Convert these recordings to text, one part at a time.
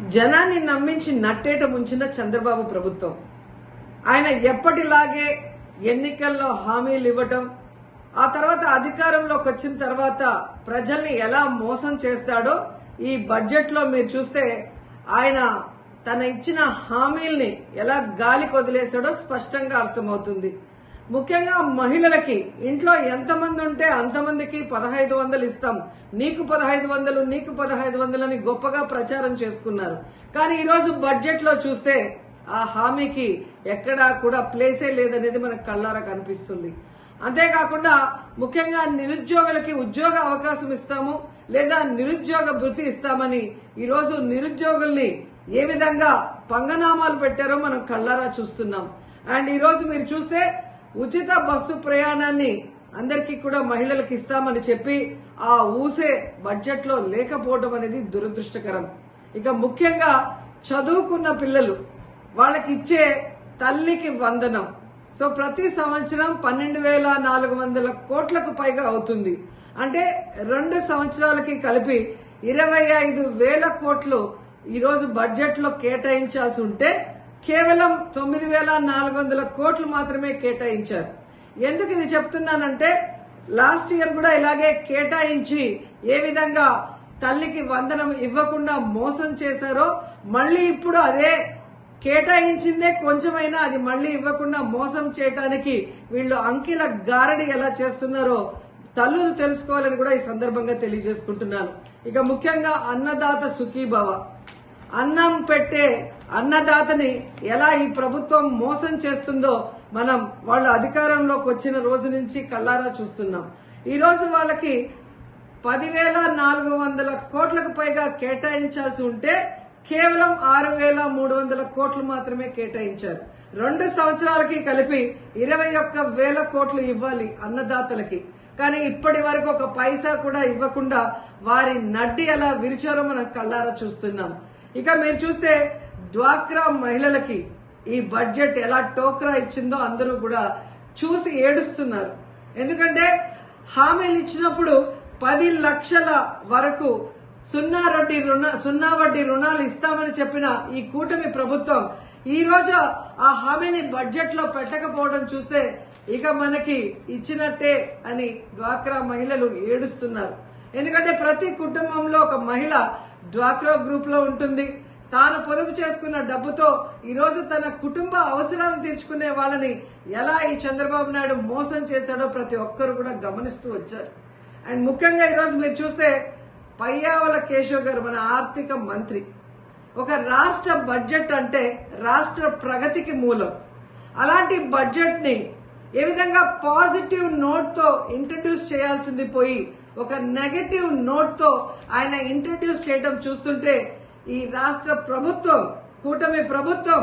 జనాన్ని నమ్మించి నట్టేట ముంచిన చంద్రబాబు ప్రభుత్వం. ఆయన ఎప్పటిలాగే ఎన్నికల్లో హామీలు ఇవ్వటం ఆ తర్వాత అధికారంలోకి వచ్చిన తర్వాత ప్రజల్ని ఎలా మోసం చేస్తాడో ఈ బడ్జెట్లో మీరు చూస్తే ఆయన తన ఇచ్చిన హామీల్ని ఎలా గాలి వదిలేశాడో స్పష్టంగా అర్థమవుతుంది. ముఖ్యంగా మహిళలకి ఇంట్లో ఎంతమంది ఉంటే అంతమందికి పదహైదు వందలు ఇస్తాం. నీకు పదహైదు వందలు నీకు పదహైదు వందలు అని గొప్పగా ప్రచారం చేసుకున్నారు. కానీ ఈరోజు బడ్జెట్లో చూస్తే ఆ హామీకి ఎక్కడా కూడా ప్లేసే లేదనేది మనకు కళ్ళారా కనిపిస్తుంది. అంతేకాకుండా ముఖ్యంగా నిరుద్యోగులకి ఉద్యోగ అవకాశం ఇస్తాము లేదా నిరుద్యోగ భృతి ఇస్తామని ఈరోజు నిరుద్యోగుల్ని ఏ విధంగా పంగనామాలు పెట్టారో మనం కళ్ళారా చూస్తున్నాం. అండ్ ఈరోజు మీరు చూస్తే ఉచిత బస్సు ప్రయాణాన్ని అందరికీ కూడా మహిళలకు ఇస్తామని చెప్పి ఆ ఊసే బడ్జెట్లో లేకపోవడం అనేది దురదృష్టకరం. ఇక ముఖ్యంగా చదువుకున్న పిల్లలు వాళ్ళకి ఇచ్చే తల్లికి వందనం. సో ప్రతి సంవత్సరం పన్నెండు వేల నాలుగు వందల కోట్లకు పైగా అవుతుంది. అంటే రెండు సంవత్సరాలకి కలిపి ఇరవై ఐదు వేల కోట్లు ఈరోజు బడ్జెట్లో కేటాయించాల్సి ఉంటే కేవలం తొమ్మిది వేల నాలుగు వందల కోట్లు మాత్రమే కేటాయించారు. ఎందుకు ఇది చెప్తున్నానంటే లాస్ట్ ఇయర్ కూడా ఇలాగే కేటాయించి ఏ విధంగా తల్లికి వందనం ఇవ్వకుండా మోసం చేశారో మళ్ళీ ఇప్పుడు అదే కేటాయించిందే కొంచెమైనా అది మళ్ళీ ఇవ్వకుండా మోసం చేయటానికి వీళ్ళు అంకిల గారడి ఎలా చేస్తున్నారో తల్లులు తెలుసుకోవాలని కూడా ఈ సందర్భంగా తెలియజేసుకుంటున్నాను. ఇక ముఖ్యంగా అన్నదాత సుఖీభవ. అన్నం పెట్టే అన్నదాతని ఎలా ఈ ప్రభుత్వం మోసం చేస్తుందో మనం వాళ్ళ అధికారంలోకి వచ్చిన రోజు నుంచి కళ్ళారా చూస్తున్నాం. ఈ రోజు వాళ్ళకి పదివేల నాలుగు వందల కోట్లకు పైగా కేటాయించాల్సి ఉంటే కేవలం ఆరు వేల మూడు వందల కోట్లు మాత్రమే కేటాయించారు. రెండు సంవత్సరాలకి కలిపి ఇరవై ఒక్క వేల కోట్లు ఇవ్వాలి అన్నదాతలకి. కానీ ఇప్పటి వరకు ఒక పైసా కూడా ఇవ్వకుండా వారి నడ్డి ఎలా విరిచారో మనం కళ్ళారా చూస్తున్నాం. ఇక మీరు చూస్తే డ్వాక్రా మహిళలకి ఈ బడ్జెట్ ఎలా టోక్రా ఇచ్చిందో అందరూ కూడా చూసి ఏడుస్తున్నారు. ఎందుకంటే హామీలు ఇచ్చినప్పుడు పది లక్షల వరకు సున్నా వడ్డీ రుణ సున్నా వడ్డీ రుణాలు ఇస్తామని చెప్పిన ఈ కూటమి ప్రభుత్వం ఈ రోజు ఆ హామీని బడ్జెట్లో పెట్టకపోవడం చూస్తే ఇక మనకి ఇచ్చినట్టే అని డ్వాక్రా మహిళలు ఏడుస్తున్నారు. ఎందుకంటే ప్రతి కుటుంబంలో ఒక మహిళ డ్వాక్రా గ్రూప్లో ఉంటుంది. తాను పొదుపు చేసుకున్న డబ్బుతో ఈరోజు తన కుటుంబ అవసరాలను తీర్చుకునే వాళ్ళని ఎలా ఈ చంద్రబాబు నాయుడు మోసం చేశాడో ప్రతి ఒక్కరు కూడా గమనిస్తూ వచ్చారు. అండ్ ముఖ్యంగా ఈరోజు మీరు చూస్తే పయ్యావల కేశవ్ గారు మన ఆర్థిక మంత్రి. ఒక రాష్ట్ర బడ్జెట్ అంటే రాష్ట్ర ప్రగతికి మూలం. అలాంటి బడ్జెట్ని ఏ విధంగా పాజిటివ్ నోట్తో ఇంట్రడ్యూస్ చేయాల్సింది పోయి ఒక నెగటివ్ నోట్తో ఆయన ఇంట్రడ్యూస్ చేయడం చూస్తుంటే ఈ రాష్ట్ర ప్రభుత్వం కూటమి ప్రభుత్వం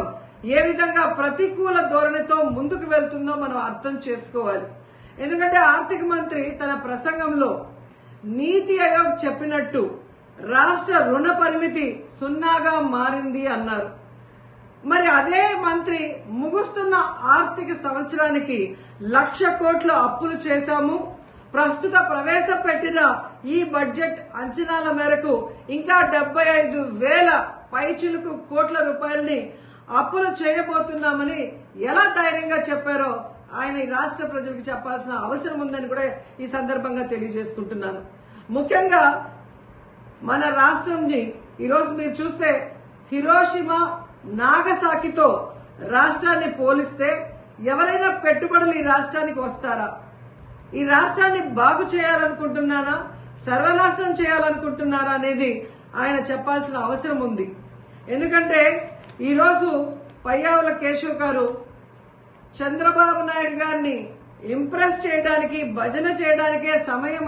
ఏ విధంగా ప్రతికూల ధోరణితో ముందుకు వెళ్తుందో మనం అర్థం చేసుకోవాలి. ఎందుకంటే ఆర్థిక మంత్రి తన ప్రసంగంలో నీతి ఆయోగ్ చెప్పినట్టు రాష్ట్ర రుణ పరిమితి సున్నాగా మారింది అన్నారు. మరి అదే మంత్రి ముగుస్తున్న ఆర్థిక సంవత్సరానికి లక్ష కోట్ల అప్పులు చేశాము. ప్రస్తుత ప్రవేశపెట్టిన ఈ బడ్జెట్ అంచనాల మేరకు ఇంకా డెబ్బై ఐదు వేల పైచిలుకు కోట్ల రూపాయల్ని అప్పులు చేయబోతున్నామని ఎలా ధైర్యంగా చెప్పారో ఆయన ఈ రాష్ట్ర ప్రజలకు చెప్పాల్సిన అవసరం ఉందని కూడా ఈ సందర్భంగా తెలియజేసుకుంటున్నాను. ముఖ్యంగా మన రాష్ట్రంని ఈరోజు మీరు చూస్తే హిరోషిమా నాగసాకితో రాష్ట్రాన్ని పోలిస్తే ఎవరైనా పెట్టుబడులు ఈ రాష్ట్రానికి వస్తారా? ఈ రాష్ట్రాన్ని బాగు చేయాలనుకుంటున్నానా సర్వనాశనం చేయాలనుకుంటున్నారా అనేది ఆయన చెప్పాల్సిన అవసరం ఉంది. ఎందుకంటే ఈరోజు పయ్యావుల కేశవ్ గారు చంద్రబాబు నాయుడు గారిని ఇంప్రెస్ చేయడానికి భజన చేయడానికే సమయం